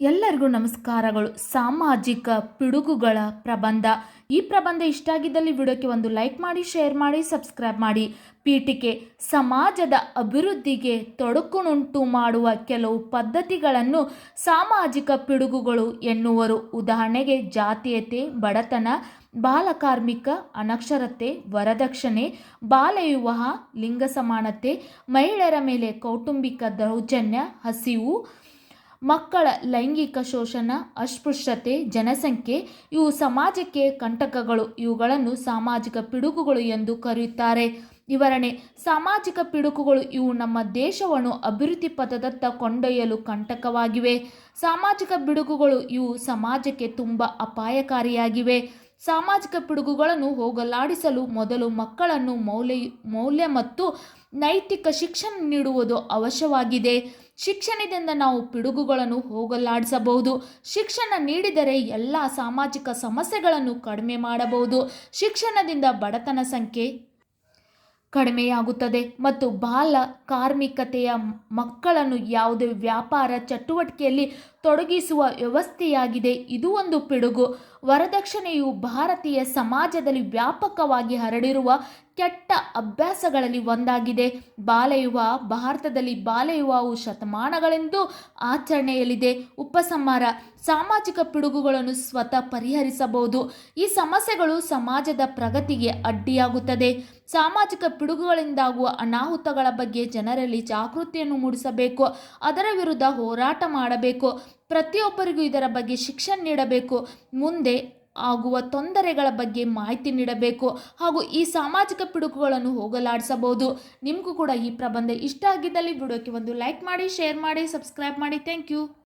ಎಲ್ಲರಿಗೂ ನಮಸ್ಕಾರಗಳು. ಸಾಮಾಜಿಕ ಪಿಡುಗುಗಳ ಪ್ರಬಂಧ. ಈ ಪ್ರಬಂಧ ಇಷ್ಟ ಆಗಿದ್ದಲ್ಲಿ ವಿಡಿಯೋಕ್ಕೆ ಒಂದು ಲೈಕ್ ಮಾಡಿ, ಶೇರ್ ಮಾಡಿ, ಸಬ್ಸ್ಕ್ರೈಬ್ ಮಾಡಿ. ಪೀಠಿಕೆ, ಸಮಾಜದ ಅಭಿವೃದ್ಧಿಗೆ ತೊಡಕುನುಂಟು ಮಾಡುವ ಕೆಲವು ಪದ್ಧತಿಗಳನ್ನು ಸಾಮಾಜಿಕ ಪಿಡುಗುಗಳು ಎನ್ನುವರು. ಉದಾಹರಣೆಗೆ, ಜಾತೀಯತೆ, ಬಡತನ, ಬಾಲಕಾರ್ಮಿಕ, ಅನಕ್ಷರತೆ, ವರದಕ್ಷಿಣೆ, ಬಾಲವಿವಾಹ, ಲಿಂಗ ಸಮಾನತೆ, ಮಹಿಳೆಯರ ಮೇಲೆ ಕೌಟುಂಬಿಕ ದೌರ್ಜನ್ಯ, ಹಸಿವು ಮಕ್ಕಳ ಲೈಂಗಿಕ ಶೋಷಣ, ಅಸ್ಪೃಶ್ಯತೆ, ಜನಸಂಖ್ಯೆ, ಇವು ಸಮಾಜಕ್ಕೆ ಕಂಟಕಗಳು. ಇವುಗಳನ್ನು ಸಾಮಾಜಿಕ ಪಿಡುಗುಗಳು ಎಂದು ಕರೆಯುತ್ತಾರೆ. ವಿವರಣೆ, ಸಾಮಾಜಿಕ ಪಿಡುಕುಗಳು ಇವು ನಮ್ಮ ದೇಶವನ್ನು ಅಭಿವೃದ್ಧಿ ಪಥದತ್ತ ಕೊಂಡೊಯ್ಯಲು ಕಂಟಕವಾಗಿವೆ. ಸಾಮಾಜಿಕ ಪಿಡುಗುಗಳು ಇವು ಸಮಾಜಕ್ಕೆ ತುಂಬ ಅಪಾಯಕಾರಿಯಾಗಿವೆ. ಸಾಮಾಜಿಕ ಪಿಡುಗುಗಳನ್ನು ಹೋಗಲಾಡಿಸಲು ಮೊದಲು ಮಕ್ಕಳನ್ನು ಮೌಲ್ಯ ಮೌಲ್ಯ ಮತ್ತು ನೈತಿಕ ಶಿಕ್ಷಣ ನೀಡುವುದು ಅವಶ್ಯವಾಗಿದೆ. ಶಿಕ್ಷಣದಿಂದ ನಾವು ಪಿಡುಗುಗಳನ್ನು ಹೋಗಲಾಡಿಸಬಹುದು. ಶಿಕ್ಷಣ ನೀಡಿದರೆ ಎಲ್ಲ ಸಾಮಾಜಿಕ ಸಮಸ್ಯೆಗಳನ್ನು ಕಡಿಮೆ ಮಾಡಬಹುದು. ಶಿಕ್ಷಣದಿಂದ ಬಡತನ ಸಂಖ್ಯೆ ಕಡಿಮೆಯಾಗುತ್ತದೆ ಮತ್ತು ಬಾಲ ಕಾರ್ಮಿಕತೆಯ ಮಕ್ಕಳನ್ನು ಯಾವುದೇ ವ್ಯಾಪಾರ ಚಟುವಟಿಕೆಯಲ್ಲಿ ತೊಡಗಿಸುವ ವ್ಯವಸ್ಥೆಯಾಗಿದೆ. ಇದು ಒಂದು ಪಿಡುಗು. ವರದಕ್ಷಿಣೆಯು ಭಾರತೀಯ ಸಮಾಜದಲ್ಲಿ ವ್ಯಾಪಕವಾಗಿ ಹರಡಿರುವ ಕೆಟ್ಟ ಅಭ್ಯಾಸಗಳಲ್ಲಿ ಒಂದಾಗಿದೆ. ಬಾಲಯುವ ಭಾರತದಲ್ಲಿ ಬಾಲಯುವವು ಶತಮಾನಗಳೆಂದು ಆಚರಣೆಯಲ್ಲಿದೆ. ಉಪಸಂಹಾರ, ಸಾಮಾಜಿಕ ಪಿಡುಗುಗಳನ್ನು ಸ್ವತಃ ಪರಿಹರಿಸಬಹುದು. ಈ ಸಮಸ್ಯೆಗಳು ಸಮಾಜದ ಪ್ರಗತಿಗೆ ಅಡ್ಡಿಯಾಗುತ್ತದೆ. ಸಾಮಾಜಿಕ ಪಿಡುಗುಗಳಿಂದಾಗುವ ಅನಾಹುತಗಳ ಬಗ್ಗೆ ಜನರಲ್ಲಿ ಜಾಗೃತಿಯನ್ನು ಮೂಡಿಸಬೇಕು. ಅದರ ವಿರುದ್ಧ ಹೋರಾಟ ಮಾಡಬೇಕು. ಪ್ರತಿಯೊಬ್ಬರಿಗೂ ಇದರ ಬಗ್ಗೆ ಶಿಕ್ಷಣ ನೀಡಬೇಕು. ಮುಂದೆ ಆಗುವ ತೊಂದರೆಗಳ ಬಗ್ಗೆ ಮಾಹಿತಿ ನೀಡಬೇಕು ಹಾಗೂ ಈ ಸಾಮಾಜಿಕ ಪಿಡುಕುಗಳನ್ನು ಹೋಗಲಾಡಿಸಬಹುದು. ನಿಮಗೂ ಕೂಡ ಈ ಪ್ರಬಂಧ ಇಷ್ಟ ಆಗಿದ್ದಲ್ಲಿ ವಿಡಿಯೋಕ್ಕೆ ಒಂದು ಲೈಕ್ ಮಾಡಿ, ಶೇರ್ ಮಾಡಿ, ಸಬ್ಸ್ಕ್ರೈಬ್ ಮಾಡಿ. Thank you.